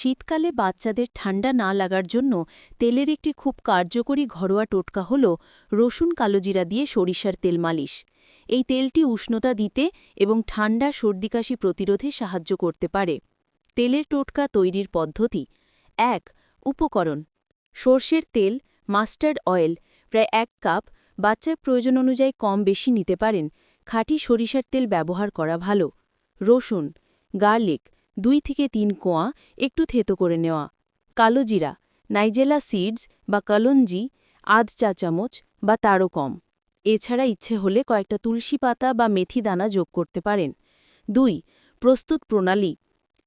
শীতকালে বাচ্চাদের ঠান্ডা না লাগার জন্য তেলের একটি খুব কার্যকরী ঘরোয়া টোটকা হল রসুন কালোজিরা দিয়ে সরিষার তেল মালিশ। এই তেলটি উষ্ণতা দিতে এবং ঠান্ডা সর্দিকাশি প্রতিরোধে সাহায্য করতে পারে। তেলের টোটকা তৈরির পদ্ধতি। এক, উপকরণ। সর্ষের তেল, মাস্টার্ড অয়েল, প্রায় এক কাপ, বাচ্চার প্রয়োজন অনুযায়ী কম বেশি নিতে পারেন। খাঁটি সরিষার তেল ব্যবহার করা ভালো। রসুন, গার্লিক দুই থেকে তিন কোয়া একটু থেতো করে নেওয়া। কালো জিরা, নাইজেলা সিডস বা কলঞ্জি, আধ চা চামচ বা তারও কম। এছাড়া ইচ্ছে হলে কয়েকটা তুলসী পাতা বা মেথি দানা যোগ করতে পারেন। দুই, প্রস্তুত প্রণালী।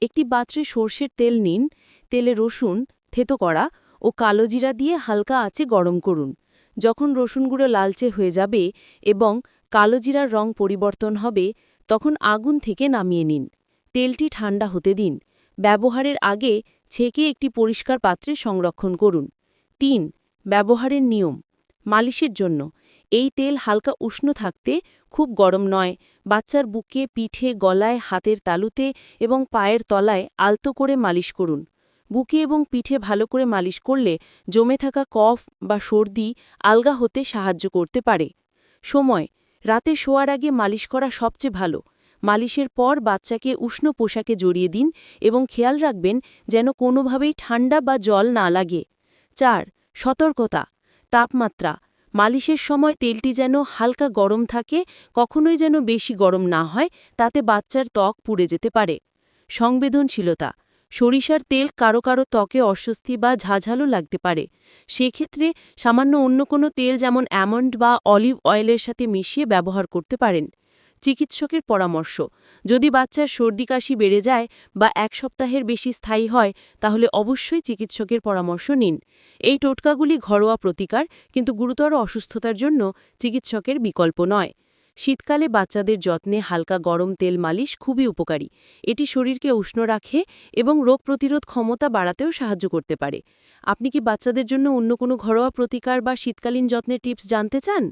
একটি পাত্রে সর্ষের তেল নিন, তেলে রসুন থেতো করা ও কালো জিরা দিয়ে হালকা আঁচে গরম করুন। যখন রসুনগুলো লালচে হয়ে যাবে এবং কালো জিরার রং পরিবর্তন হবে, তখন আগুন থেকে নামিয়ে নিন। তেলটি ঠান্ডা হতে দিন। ব্যবহারের আগে ছেঁকে একটি পরিষ্কার পাত্রে সংরক্ষণ করুন। তিন, ব্যবহারের নিয়ম। মালিশের জন্য। এই তেল হালকা উষ্ণ থাকতে খুব গরম নয়। বাচ্চার বুকে, পিঠে, গলায়, হাতের তালুতে এবং পায়ের তলায় আলতো করে মালিশ করুন। বুকে এবং পিঠে ভালো করে মালিশ করলে জমে থাকা কফ বা সর্দি আলগা হতে সাহায্য করতে পারে। সময়। রাতে শোয়ার আগে মালিশ করা সবচেয়ে ভালো। মালিশের পর বাচ্চাকে উষ্ণ পোশাকে জড়িয়ে দিন এবং খেয়াল রাখবেন যেন কোনোভাবেই ঠান্ডা বা জল না লাগে। চার, সতর্কতা, তাপমাত্রা, মালিশের সময় তেলটি যেন হালকা গরম থাকে, কখনোই যেন বেশি গরম না হয়, তাতে বাচ্চার ত্বক পুড়ে যেতে পারে। সংবেদনশীলতা, সরিষার তেল কারও কারও ত্বকে অস্বস্তি বা ঝাঝালো লাগতে পারে। সেক্ষেত্রে সামান্য অন্য কোনো তেল যেমন অ্যামন্ড বা অলিভ অয়েলের সাথে মিশিয়ে ব্যবহার করতে পারেন। চিকিৎসকের পরামর্শ। যদি বাচ্চার সর্দি কাশি বেড়ে যায় বা এক সপ্তাহের বেশি স্থায়ী হয়, তাহলে অবশ্যই চিকিৎসকের পরামর্শ নিন। এই টোটকাগুলি ঘরোয়া প্রতিকার, কিন্তু গুরুতর অসুস্থতার জন্য চিকিৎসকের বিকল্প নয়। শীতকালে বাচ্চাদের যত্নে হালকা গরম তেল মালিশ খুবই উপকারী। এটি শরীরকে উষ্ণ রাখে এবং রোগ প্রতিরোধ ক্ষমতা বাড়াতেও সাহায্য করতে পারে। আপনি কি বাচ্চাদের জন্য অন্য কোনো ঘরোয়া প্রতিকার বা শীতকালীন যত্নের টিপস জানতে চান?